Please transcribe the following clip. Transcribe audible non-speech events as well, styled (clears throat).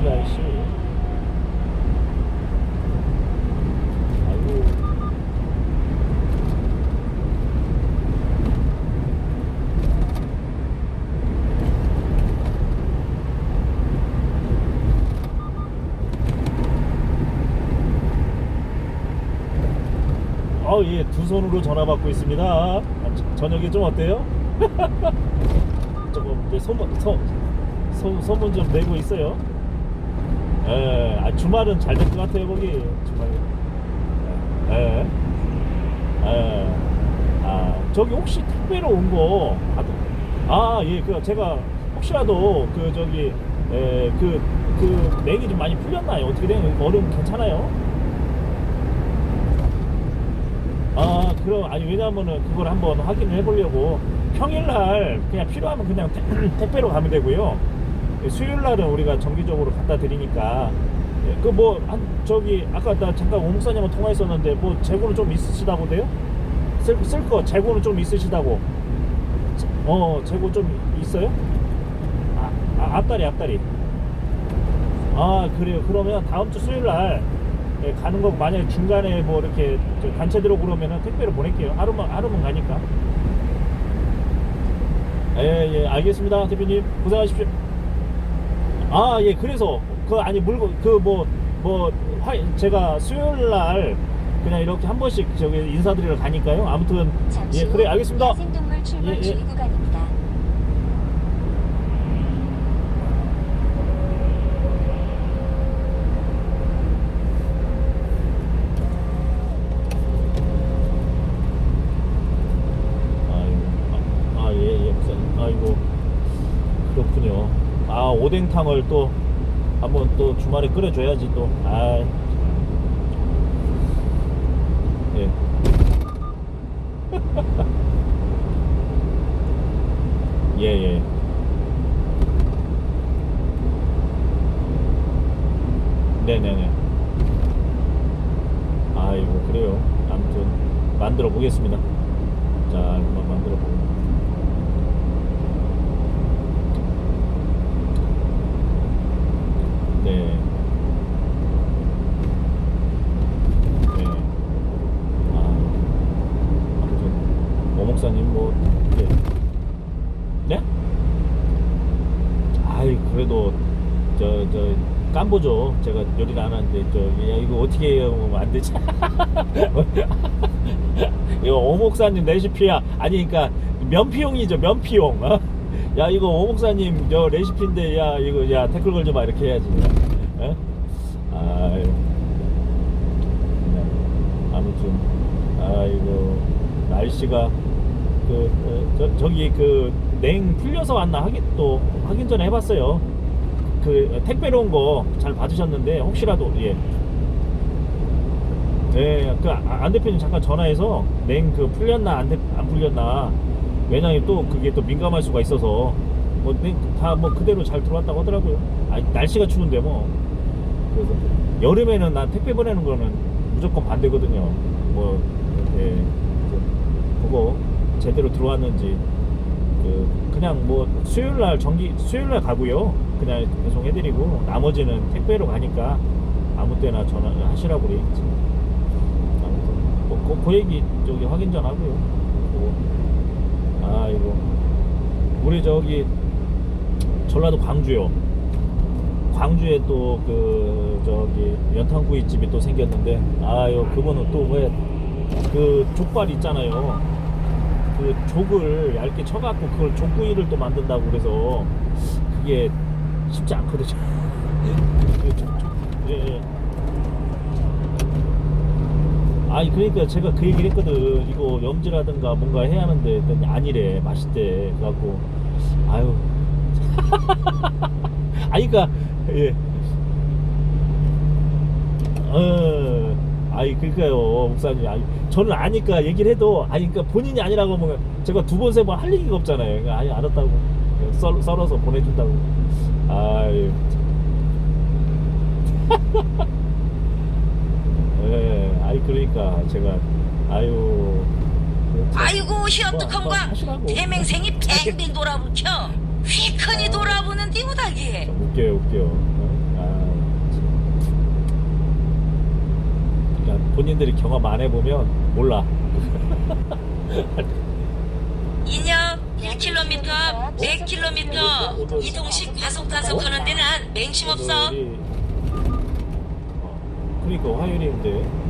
줄 알지. 아이고. 아, 예, 두 손으로 전화 받고 있습니다. 아, 저, 저녁에 좀 어때요? (laughs) 조금 이제 소문, 손, 손, 소문 좀 내고 있어요. 예, 아, 주말은 잘 될 것 같아요, 거기. 주말. 예. 예. 아, 저기 혹시 택배로 온 거, 아, 예, 그, 제가 혹시라도 그, 저기, 예, 그, 그, 냉이 좀 많이 풀렸나요? 어떻게 된, 얼음 괜찮아요? 아, 그럼, 아니, 왜냐면은 그걸 한번 확인을 해보려고. 평일날 그냥 필요하면 그냥 택, (clears throat) 택배로 가면 되고요. 예, 수요일 날은 우리가 정기적으로 갖다 드리니까. 그 뭐, 한, 저기, 아까 나 잠깐 오목사님하고 통화했었는데, 뭐, 재고는 좀 있으시다고 돼요? 쓸, 쓸 거, 재고는 좀 있으시다고. 어, 재고 좀 있어요? 아, 아 앞다리, 앞다리. 아, 그래요. 그러면 다음 주 수요일 날 예, 가는 거 만약에 중간에 뭐 이렇게 저 단체 들어오고 그러면은 택배로 보낼게요. 하루만, 하루만 가니까. 예, 예, 알겠습니다. 대표님. 고생하십시오. 아, 예, 그래서, 그, 아니, 물건, 그, 뭐, 뭐, 화, 제가 수요일 날 그냥 이렇게 한 번씩 저기 인사드리러 가니까요. 아무튼, 예, 후 그래, 알겠습니다. 야생동물 출몰 예, 예. 주의 구간입니다. 아이고, 아, 아, 예, 예, 목사님. 아이고, 그렇군요. 아, 오뎅탕을 또 한번 또 주말에 끓여줘야지 또. 아, 예. (laughs) 예, 예. 네네네. 아이고, 그래요. 아무튼, 만들어 보겠습니다. 자, 한번 만들어. 네. 네. 아, 아무튼 오목사님 뭐, 예. 네? 아이 그래도 저 저 깜보죠. 제가 요리를 안 하는데 저 야, 이거 어떻게 해요? 뭐 안 되지? (laughs) 이거 오목사님 레시피야. 아니 그러니까 면피용이죠. 면피용. 어? 야 이거 오목사님 저 레시피인데 야 이거 야 댓글 걸지 마 이렇게 해야지. 어? 네. 아무튼 아이고 날씨가 그 어, 저, 저기 그 냉 풀려서 왔나 확인 또 확인 전에 해봤어요. 그 택배로 온 거 잘 받으셨는데 혹시라도 예. 네, 그 안 대표님 잠깐 전화해서 냉 그 풀렸나 안, 대- 안 풀렸나 왜냐면 또 그게 또 민감할 수가 있어서 뭐다 뭐 그대로 잘 들어왔다고 하더라고요. 아 날씨가 추운데 뭐 그래서 여름에는 난 택배 보내는 거는 무조건 반대거든요. 뭐 예, 그거 제대로 들어왔는지 그 그냥 뭐 수요일 날 정기 수요일 날 가고요. 그냥 배송해 드리고 나머지는 택배로 가니까 아무 때나 전화하시라고 그래. 아무튼 뭐, 그, 그 얘기 저기 확인 전 하고요. 그거. 아이고 우리 저기 전라도 광주요. 광주에 또 그 저기 연탄구이집이 또 생겼는데 아유 그거는 또 왜 그 족발 있잖아요. 그 족을 얇게 쳐갖고 그걸 족구이를 또 만든다고 그래서 그게 쉽지 않거든요. 예, 예. 아니 그러니까 제가 그 얘기를 했거든. 이거 염지라든가 뭔가 해야 하는데 했더니 아니래 맛있대. 그래갖고 아유. (laughs) 아니 그니까 예. 어. 아이 그러니까요 목사님. 아니, 저는 아니까 얘기를 해도 아니 그러니까 본인이 아니라고 하면 제가 두 번 세 번 할 얘기가 없잖아요. 그러니까 아니 알았다고. 썰, 썰어서 보내준다고. 아유 (laughs) 예 아이 그러니까 제가 아유. 아이고 뭐, 뭐. 거야 대맹생이 팽팽 돌아붙여 휘큰이 돌아보는 디우다기. 좀 웃겨요 웃겨 어? 아, 참. 그러니까 본인들이 경험 안 해보면 몰라. 인역 1km 앞 100km 이동식 과속 단속하는 데는 맹심 없어. 어, 그러니까 화요일인데